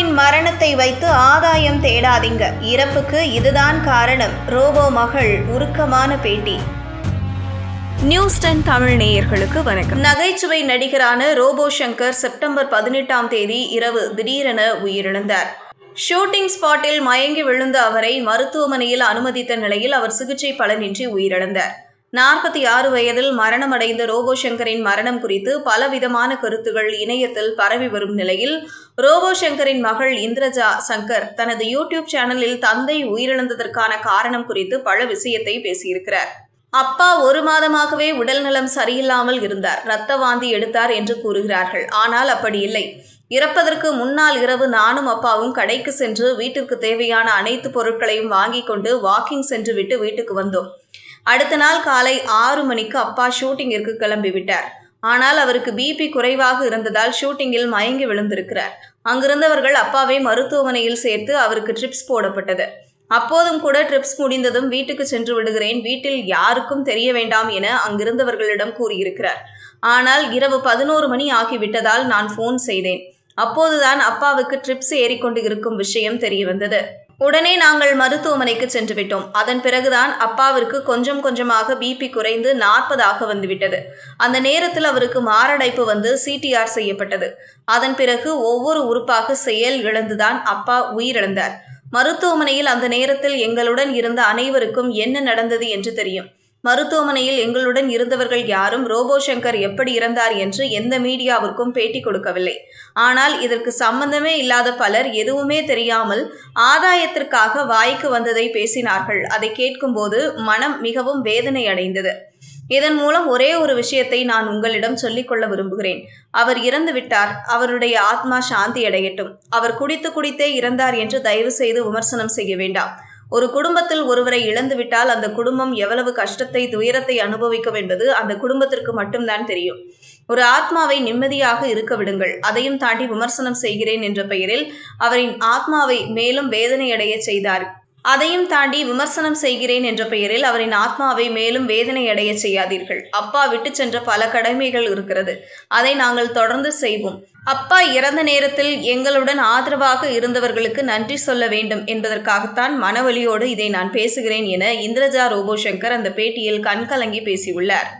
அப்பாவின் மரணத்தை வைத்து ஆதாயம் தேடாதீங்க. இறப்புக்கு இதுதான் காரணம். ரோபோ மகள் உருக்கமான பேட்டி. நியூஸ் டென் தமிழ் நேயர்களுக்கு வணக்கம். நகைச்சுவை நடிகரான ரோபோ சங்கர் செப்டம்பர் பதினெட்டாம் தேதி இரவு திடீரென உயிரிழந்தார். ஷூட்டிங் ஸ்பாட்டில் மயங்கி விழுந்த அவரை மருத்துவமனையில் அனுமதித்த நிலையில் அவர் சிகிச்சை பலனின்றி உயிரிழந்தார். நாற்பத்தி ஆறு வயதில் மரணமடைந்த ரோபோ சங்கரின் மரணம் குறித்து பலவிதமான கருத்துகள் இணையத்தில் பரவி வரும் நிலையில் ரோபோ சங்கரின் மகள் இந்திரஜா சங்கர் தனது யூடியூப் சேனலில் தந்தை உயிரிழந்ததற்கான காரணம் குறித்து பல விஷயத்தை பேசியிருக்கிறார். அப்பா ஒரு மாதமாகவே உடல்நலம் சரியில்லாமல் இருந்தார். இரத்த வாந்தி எடுத்தார் என்று கூறுகிறார்கள். ஆனால் அப்படி இல்லை. இறப்பதற்கு முன்னால் இரவு நானும் அப்பாவும் கடைக்கு சென்று வீட்டிற்கு தேவையான அனைத்து பொருட்களையும் வாங்கி கொண்டு வாக்கிங் சென்று விட்டு வீட்டுக்கு வந்தோம். அடுத்த நாள் காலை ஆறு மணிக்கு அப்பா ஷூட்டிங்கிற்கு கிளம்பிவிட்டார். ஆனால் அவருக்கு பிபி குறைவாக இருந்ததால் ஷூட்டிங்கில் மயங்கி விழுந்திருக்கிறார். அங்கிருந்தவர்கள் அப்பாவை மருத்துவமனையில் சேர்த்து அவருக்கு ட்ரிப்ஸ் போடப்பட்டது. அப்போதும் கூட ட்ரிப்ஸ் முடிந்ததும் வீட்டுக்கு சென்று விடுகிறேன் வீட்டில் யாருக்கும் தெரிய வேண்டாம் என அங்கிருந்தவர்களிடம் கூறியிருக்கிறார். ஆனால் இரவு பதினோரு மணி ஆகிவிட்டதால் நான் ஃபோன் செய்தேன். அப்போதுதான் அப்பாவுக்கு ட்ரிப்ஸ் ஏறிக்கொண்டு இருக்கும் விஷயம் தெரிய வந்தது உடனே நாங்கள் மருத்துவமனைக்கு சென்று விட்டோம் அதன் பிறகுதான் அப்பாவிற்கு கொஞ்சம் கொஞ்சமாக பிபி குறைந்து நாற்பதாக வந்துவிட்டது. அந்த நேரத்தில் அவருக்கு மாரடைப்பு வந்து சிடிஆர் செய்யப்பட்டது. அதன் பிறகு ஒவ்வொரு உறுப்பாக செயல் இழந்துதான் அப்பா உயிரிழந்தார். மருத்துவமனையில் அந்த நேரத்தில் எங்களுடன் இருந்த அனைவருக்கும் என்ன நடந்தது என்று தெரியும். மருத்துவமனையில் எங்களுடன் இருந்தவர்கள் யாரும் ரோபோ சங்கர் எப்படி இறந்தார் என்று எந்த மீடியாவிற்கும் பேட்டி கொடுக்கவில்லை. ஆனால் இதற்கு சம்பந்தமே இல்லாத பலர் எதுவுமே தெரியாமல் ஆதாயத்திற்காக வாய்க்கு வந்ததை பேசினார்கள். அதை கேட்கும்போது மனம் மிகவும் வேதனை அடைந்தது இதன் மூலம் ஒரே ஒரு விஷயத்தை நான் உங்களிடம் சொல்லிக்கொள்ள விரும்புகிறேன். அவர் இறந்து விட்டார். அவருடைய ஆத்மா சாந்தி அடையட்டும். அவர் குடித்து குடித்தே இறந்தார் என்று தயவு செய்து விமர்சனம் செய்ய வேண்டாம். ஒரு குடும்பத்தில் ஒருவரை இழந்துவிட்டால் அந்த குடும்பம் எவ்வளவு கஷ்டத்தை துயரத்தை அனுபவிக்கும் என்பது அந்த குடும்பத்திற்கு மட்டும்தான் தெரியும். ஒரு ஆத்மாவை நிம்மதியாக இருக்க விடுங்கள். அதையும் தாண்டி விமர்சனம் செய்கிறேன் என்ற பெயரில் அவரின் ஆத்மாவை மேலும் வேதனையடைய செய்தார். அதையும் தாண்டி விமர்சனம் செய்கிறேன் என்ற பெயரில் அவரின் ஆத்மாவை மேலும் வேதனை அடைய செய்யாதீர்கள். அப்பா விட்டு சென்ற பல கடமைகள் இருக்கிறது. அதை நாங்கள் தொடர்ந்து செய்வோம். அப்பா இறந்த நேரத்தில் எங்களுடன் ஆதரவாக இருந்தவர்களுக்கு நன்றி சொல்ல வேண்டும் என்பதற்காகத்தான் மனவலியோடு இதை நான் பேசுகிறேன் என இந்திரஜா ரோபோ சங்கர் அந்த பேட்டியில் கண்கலங்கி பேசியுள்ளார்.